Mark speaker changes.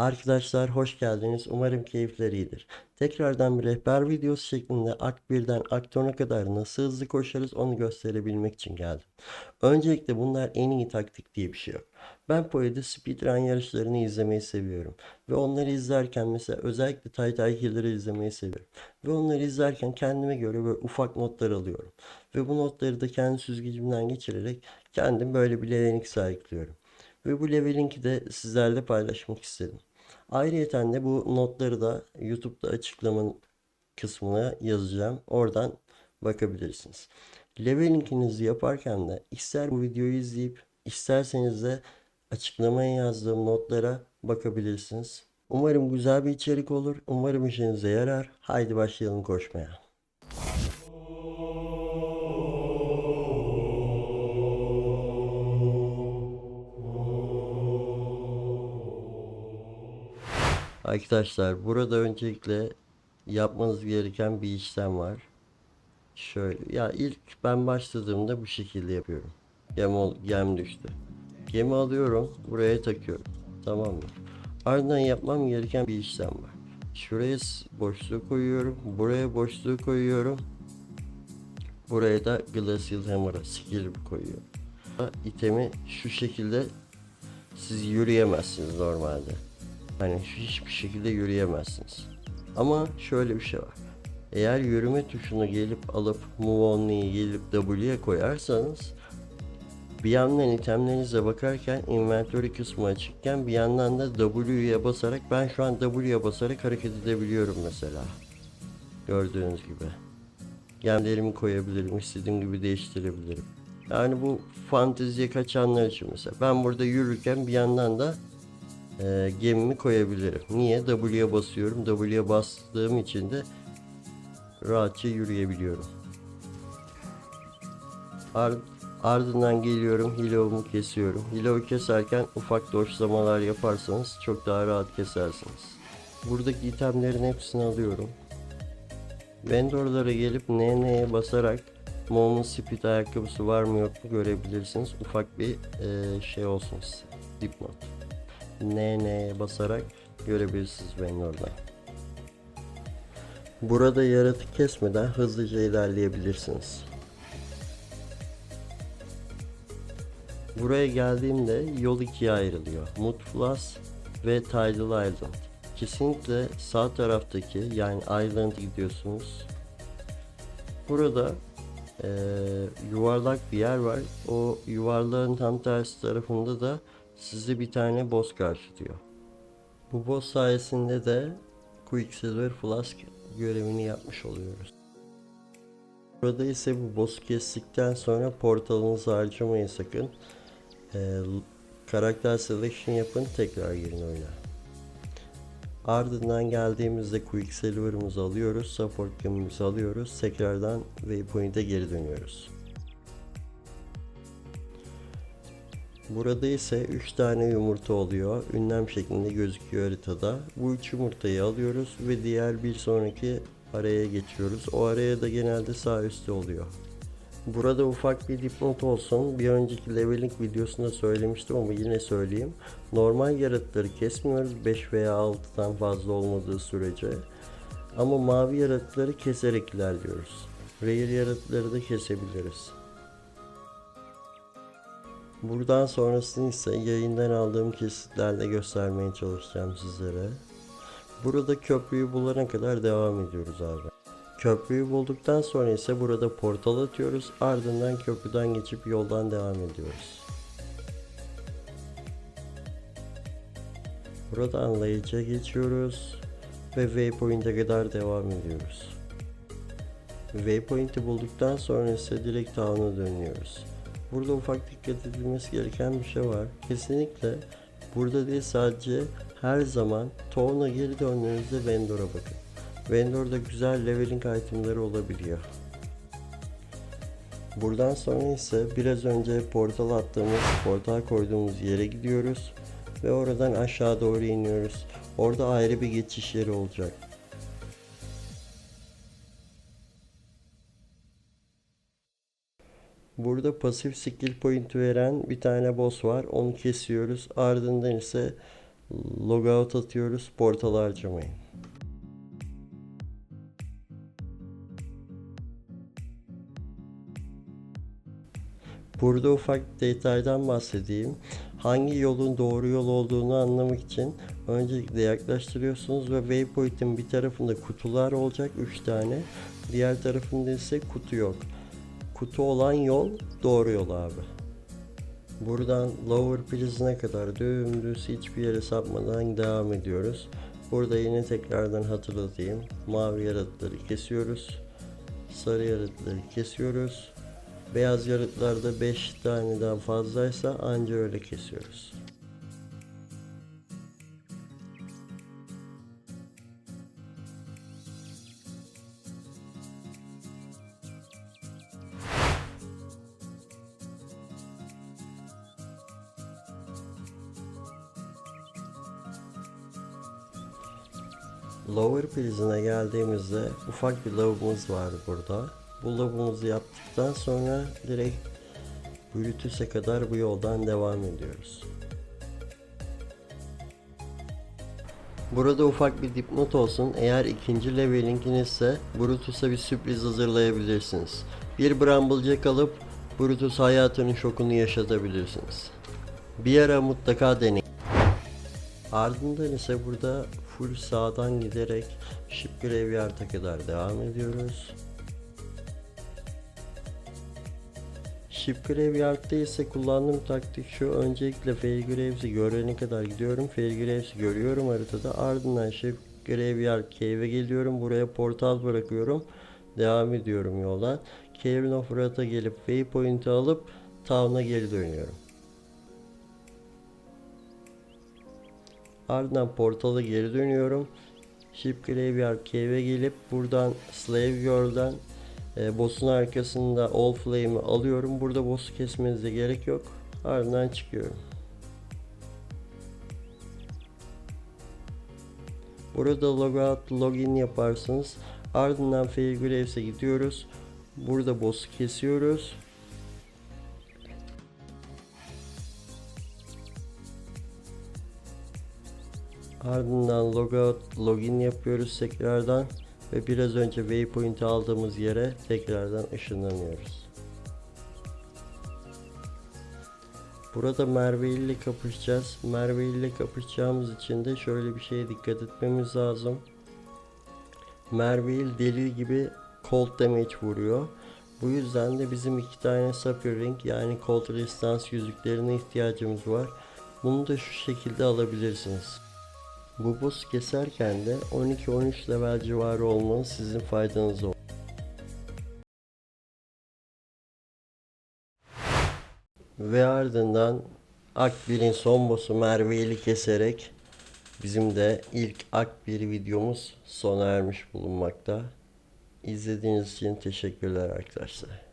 Speaker 1: Arkadaşlar hoş geldiniz. Umarım keyifler iyidir. Tekrardan bir rehber videosu şeklinde Akt 1'den Akt 10'a kadar nasıl hızlı koşarız onu gösterebilmek için geldim. Öncelikle bunlar en iyi taktik diye bir şey yok. Ben Poe'de speedrun yarışlarını izlemeyi seviyorum. Ve onları izlerken mesela özellikle Tay Killer'ı izlemeyi seviyorum. Ve onları izlerken kendime göre böyle ufak notlar alıyorum. Ve bu notları da kendi süzgecimden geçirerek kendim böyle bir leveling sayıklıyorum. Ve bu leveling'i de sizlerle paylaşmak istedim. Ayrıyeten de bu notları da YouTube'da açıklamanın kısmına yazacağım. Oradan bakabilirsiniz. Leveling'inizi yaparken de ister bu videoyu izleyip isterseniz de açıklamaya yazdığım notlara bakabilirsiniz. Umarım güzel bir içerik olur. Umarım işinize yarar. Haydi başlayalım koşmaya. Arkadaşlar burada öncelikle yapmanız gereken bir işlem var. Şöyle ya ilk ben başladığımda bu şekilde yapıyorum. Gem, ol, gem düştü. Gemi alıyorum buraya takıyorum. Tamam mı? Ardından yapmam gereken bir işlem var. Şuraya boşluğu koyuyorum. Buraya boşluğu koyuyorum. Buraya da Glacial Hammer'a skill koyuyorum. İtemi şu şekilde siz yürüyemezsiniz normalde. Hani hiçbir şekilde yürüyemezsiniz. Ama şöyle bir şey var. Eğer yürüme tuşunu gelip alıp Move Only'yi gelip W'ye koyarsanız bir yandan itemlerinize bakarken inventory kısmı açıkken bir yandan da W'ye basarak ben şu an W'ye basarak hareket edebiliyorum mesela. Gördüğünüz gibi. Gemlerimi koyabilirim, istediğim gibi değiştirebilirim. Yani bu fanteziye kaçanlar için mesela. Ben burada yürürken bir yandan da e, gemimi koyabilirim. Niye? W'ye basıyorum. W'ye bastığım için de rahatça yürüyebiliyorum. Ar- ardından geliyorum Hilov'umu kesiyorum. Hilov'u keserken ufak doşlamalar yaparsanız çok daha rahat kesersiniz. Buradaki itemlerin hepsini alıyorum. Vendorlara gelip NN'ye basarak Moment Speed ayakkabısı var mı yok mu görebilirsiniz. Ufak bir e, şey olsun size. Dipnot. NN'ye basarak görebilirsiniz vendordan. Burada yaratık kesmeden hızlıca ilerleyebilirsiniz. Buraya geldiğimde yol ikiye ayrılıyor. Mudflass ve Tidal Island. Kesinlikle sağ taraftaki yani Island gidiyorsunuz. Burada eee, yuvarlak bir yer var. O yuvarlağın tam tersi tarafında da sizi bir tane boss karşılıyor. Bu boss sayesinde de Quicksilver Flask görevini yapmış oluyoruz. Burada ise bu boss'u kestikten sonra portalınızı harcamayın sakın. Ee, karakter selection yapın tekrar girin oyuna. Ardından geldiğimizde Quicksilver'ımızı alıyoruz, support gemimizi alıyoruz, tekrardan Waypoint'e geri dönüyoruz. Burada ise 3 tane yumurta oluyor. Ünlem şeklinde gözüküyor haritada. Bu 3 yumurtayı alıyoruz ve diğer bir sonraki araya geçiyoruz. O araya da genelde sağ üstte oluyor. Burada ufak bir dipnot olsun. Bir önceki leveling videosunda söylemiştim ama yine söyleyeyim. Normal yaratıkları kesmiyoruz 5 veya 6'dan fazla olmadığı sürece. Ama mavi yaratıkları keserek ilerliyoruz. Rare yaratıkları da kesebiliriz. Buradan sonrasını ise yayından aldığım kesitlerle göstermeye çalışacağım sizlere. Burada köprüyü bulana kadar devam ediyoruz abi. Köprüyü bulduktan sonra ise burada portal atıyoruz. Ardından köprüden geçip yoldan devam ediyoruz. Buradan Lage'e geçiyoruz ve Waypoint'e kadar devam ediyoruz. Waypoint'i bulduktan sonra ise direkt town'a dönüyoruz. Burada ufak dikkat edilmesi gereken bir şey var. Kesinlikle burada değil sadece her zaman town'a geri döndüğünüzde vendor'a bakın. Vendor'da güzel leveling itemleri olabiliyor. Buradan sonra ise biraz önce portal attığımız, portal koyduğumuz yere gidiyoruz ve oradan aşağı doğru iniyoruz. Orada ayrı bir geçiş yeri olacak. Burada pasif skill point veren bir tane boss var. Onu kesiyoruz. Ardından ise Logout atıyoruz. Portal harcamayın. Burada ufak detaydan bahsedeyim. Hangi yolun doğru yol olduğunu anlamak için öncelikle yaklaştırıyorsunuz ve waypoint'in bir tarafında kutular olacak 3 tane. Diğer tarafında ise kutu yok. Kutu olan yol doğru yol abi. Buradan Lower Prison'a kadar dümdüz hiçbir yere sapmadan devam ediyoruz. Burada yine tekrardan hatırlatayım. Mavi yaratıkları kesiyoruz. Sarı yaratıkları kesiyoruz. Beyaz yarıklarda 5 taneden fazlaysa anca öyle kesiyoruz. Lower Prison'a geldiğimizde ufak bir lavabomuz var burada. Bu lavabumuzu yaptıktan sonra direkt Brutus'e kadar bu yoldan devam ediyoruz. Burada ufak bir dipnot olsun. Eğer ikinci levelinginizse Brutus'a bir sürpriz hazırlayabilirsiniz. Bir Bramblejack alıp Brutus hayatının şokunu yaşatabilirsiniz. Bir ara mutlaka deneyin. Ardından ise burada full sağdan giderek Ship Graveyard'a kadar devam ediyoruz. Ship Graveyard'da ise kullandığım taktik şu. Öncelikle Fairgraves'i görene kadar gidiyorum. Fairgraves'i görüyorum haritada. Ardından Ship Graveyard Cave'e geliyorum. Buraya portal bırakıyorum. Devam ediyorum yoldan. Cave'in of Wrath'a gelip Waypoint'i alıp Town'a geri dönüyorum. Ardından portala geri dönüyorum. Ship Graveyard Cave'e gelip buradan Slave Girl'den e, boss'un arkasında All Flame'i alıyorum. Burada boss'u kesmenize gerek yok. Ardından çıkıyorum. Burada logout login yaparsınız. Ardından Fairgraves'e gidiyoruz. Burada boss'u kesiyoruz. Ardından logout login yapıyoruz tekrardan ve biraz önce waypoint aldığımız yere tekrardan ışınlanıyoruz. Burada Merve ile kapışacağız. Merve ile kapışacağımız için de şöyle bir şeye dikkat etmemiz lazım. Merve il deli gibi cold damage vuruyor. Bu yüzden de bizim iki tane Sapphire yani cold resistance yüzüklerine ihtiyacımız var. Bunu da şu şekilde alabilirsiniz. Bu boss keserken de 12-13 level civarı olmanız sizin faydanıza olur. Ve ardından Akbir'in son boss'u Merve'li keserek bizim de ilk Akbir videomuz sona ermiş bulunmakta. İzlediğiniz için teşekkürler arkadaşlar.